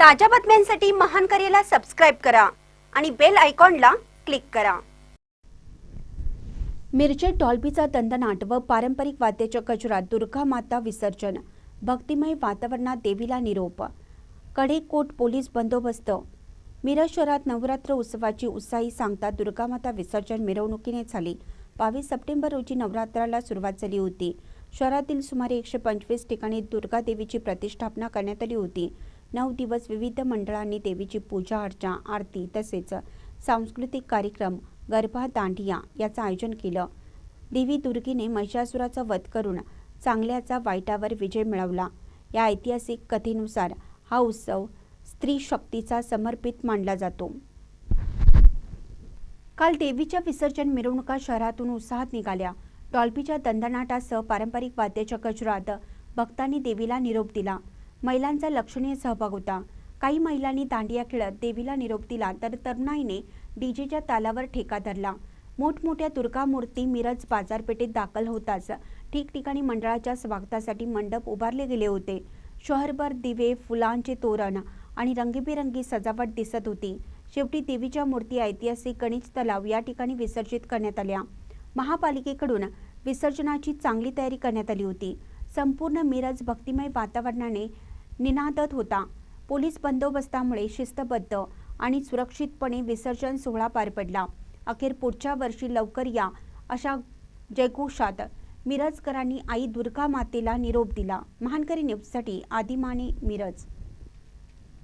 ताज्या बातम्यांसाठी महान करेला सबस्क्राईब करा आणि बेल आयकॉनला क्लिक करा. मिरजेत डॉल्बीचा दंदनाट व पारंपरिक वाद्याच्या गजरात दुर्गा माता विसर्जन भक्तिमय वातावरणात देवीला निरोप कडेकोट पोलीस बंदोबस्त. मिरज शहरात नवरात्र उत्सवाची उत्साही सांगता दुर्गामाता विसर्जन मिरवणुकीने झाली. बावीस सप्टेंबर रोजी नवरात्राला सुरुवात झाली होती. शहरातील सुमारे एकशे पंचवीस ठिकाणी दुर्गा देवीची प्रतिष्ठापना करण्यात आली होती. नऊ दिवस विविध मंडळांनी देवीची पूजा अर्चा आरती तसेच सांस्कृतिक कार्यक्रम गरबा दांडिया याचं आयोजन केलं. देवी दुर्गीने महिषासुराचा वध करून चांगल्याचा वाईटावर विजय मिळवला. या ऐतिहासिक कथेनुसार हा उत्सव स्त्री शक्तीचा समर्पित मानला जातो. काल देवीच्या विसर्जन मिरवणुका शहरातून उत्साहात निघाल्या. डॉल्बीच्या दंदनाटासह पारंपरिक वाद्याच्या गजरात भक्तांनी देवीला निरोप दिला. महिलांचा लक्षणीय सहभाग होता. काही महिलांनी दांडिया खेळत देवीला निरोप दिला तर तरुणाईने डीजेच्या तालावर ठेका धरला. मोठमोठ्या दुर्गा मूर्ती मिरज बाजारपेठेत दाखल होताच ठिकठिकाणी मंडळाच्या स्वागतासाठी मंडप उभारले गेले होते. शहरभर दिवे फुलांचे तोरण आणि रंगीबेरंगी सजावट दिसत होती. शेवटी देवीच्या मूर्ती ऐतिहासिक गणेश तलाव या ठिकाणी विसर्जित करण्यात आल्या. महापालिकेकडून विसर्जनाची चांगली तयारी करण्यात आली होती. संपूर्ण मिरज भक्तिमय वातावरणाने निनादत होता. पोलीस बंदोबस्तामुळे शिस्तबद्ध आणि सुरक्षितपणे विसर्जन सोहळा पार पडला. अखेर पुढच्या वर्षी लवकर या अशा जयघोषात मिरजकरांनी आई दुर्गा मातेला निरोप दिला. महानकरी न्यूजसाठी आदिमाने मिरज